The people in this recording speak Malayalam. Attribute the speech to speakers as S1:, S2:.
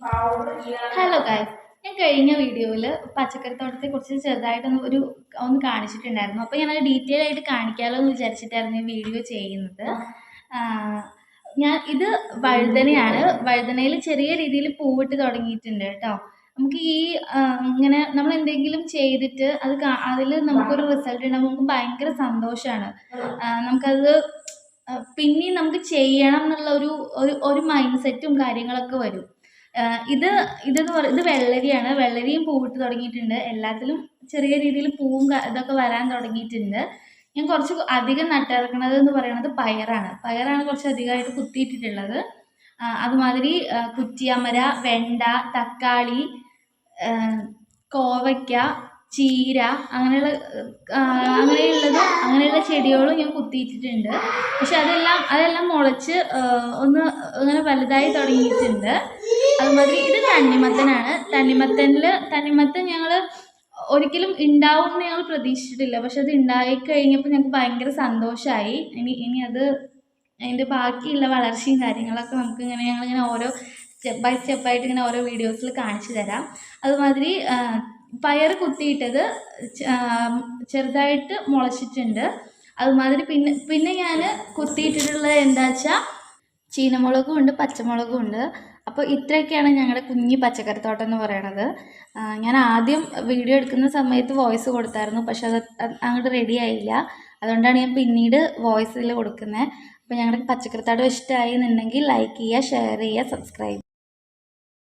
S1: ഹലോ ഗായ്സ് ഞാൻ കഴിഞ്ഞ വീഡിയോയിൽ പച്ചക്കറി പച്ചക്കറിത്തോട്ടത്തെ കുറിച്ച് ചെറുതായിട്ടൊന്ന് ഒരു ഒന്ന് കാണിച്ചിട്ടുണ്ടായിരുന്നു. അപ്പോൾ ഞാനത് ഡീറ്റെയിൽ ആയിട്ട് കാണിക്കാമല്ലോ എന്ന് വിചാരിച്ചിട്ടായിരുന്നു ഈ വീഡിയോ ചെയ്യുന്നത്. ഞാൻ ഇത് വഴുതനയാണ്. വഴുതനയിൽ ചെറിയ രീതിയിൽ പൂവിട്ട് തുടങ്ങിയിട്ടുണ്ട് കേട്ടോ. നമുക്ക് ഈ ഇങ്ങനെ നമ്മൾ എന്തെങ്കിലും ചെയ്തിട്ട് അത് അതിൽ നമുക്കൊരു റിസൾട്ട് ഉണ്ടാകുമ്പോൾ നമുക്ക് ഭയങ്കര സന്തോഷമാണ് നമുക്കത് പിന്നെയും നമുക്ക് ചെയ്യണം എന്നുള്ള ഒരു ഒരു മൈൻഡ് സെറ്റും കാര്യങ്ങളൊക്കെ വരും. ഇത് ഇതെന്ന് പറ ഇത് വെള്ളരിയാണ്. വെള്ളരിയും പൂവിട്ട് തുടങ്ങിയിട്ടുണ്ട്. എല്ലാത്തിലും ചെറിയ രീതിയിൽ പൂവും ഇതൊക്കെ വരാൻ തുടങ്ങിയിട്ടുണ്ട്. ഞാൻ കുറച്ച് അധികം നട്ടിറക്കണത് എന്ന് പറയുന്നത് പയറാണ്. പയറാണ് കുറച്ച് അധികമായിട്ട് കുത്തിയിട്ടിട്ടുള്ളത്. അതുമാതിരി കുറ്റിയമര വെണ്ട തക്കാളി കോവയ്ക്ക ചീര അങ്ങനെയുള്ള അങ്ങനെയുള്ളത് അങ്ങനെയുള്ള ചെടികളും ഞാൻ കുത്തിയിട്ടിട്ടുണ്ട്. പക്ഷെ അതെല്ലാം അതെല്ലാം മുളച്ച് ഒന്ന് അങ്ങനെ വലുതായി തുടങ്ങിയിട്ടുണ്ട്. അതുമാതിരി ഇത് തണ്ണിമത്തനാണ്. തണ്ണിമത്തനിൽ തണ്ണിമത്തൻ ഞങ്ങൾ ഒരിക്കലും ഉണ്ടാവും എന്ന് ഞങ്ങൾ പ്രതീക്ഷിച്ചിട്ടില്ല. പക്ഷെ അത് ഉണ്ടായി കഴിഞ്ഞപ്പോൾ ഞങ്ങൾക്ക് ഭയങ്കര സന്തോഷമായി ഇനി ഇനി അത് അതിന്റെ ബാക്കിയുള്ള വളർച്ചയും കാര്യങ്ങളൊക്കെ നമുക്ക് ഇങ്ങനെ ഞങ്ങളിങ്ങനെ ഓരോ സ്റ്റെപ്പ് ബൈ സ്റ്റെപ്പായിട്ട് ഇങ്ങനെ ഓരോ വീഡിയോസിൽ കാണിച്ചു തരാം. അതുമാതിരി പയർ കുത്തിയിട്ടത് ചെറുതായിട്ട് മുളച്ചിട്ടുണ്ട്. അതുമാതിരി പിന്നെ പിന്നെ ഞാൻ കുത്തിയിട്ടിട്ടുള്ളത് എന്താ വെച്ചാൽ ചീനമുളകും ഉണ്ട് പച്ചമുളകും ഉണ്ട് അപ്പോൾ ഇത്രയൊക്കെയാണ് ഞങ്ങളുടെ കുഞ്ഞി പച്ചക്കറിത്തോട്ടം എന്ന് പറയണത്. ഞാൻ ആദ്യം വീഡിയോ എടുക്കുന്ന സമയത്ത് വോയിസ് കൊടുത്തായിരുന്നു പക്ഷെ അത് അങ്ങോട്ട് റെഡി ആയില്ല. അതുകൊണ്ടാണ് ഞാൻ പിന്നീട് വോയിസിൽ കൊടുക്കുന്നത് അപ്പോൾ ഞങ്ങളുടെ പച്ചക്കറിത്തോട്ടം ഇഷ്ടമായി എന്നുണ്ടെങ്കിൽ ലൈക്ക് ചെയ്യുക ഷെയർ ചെയ്യുക സബ്സ്ക്രൈബ്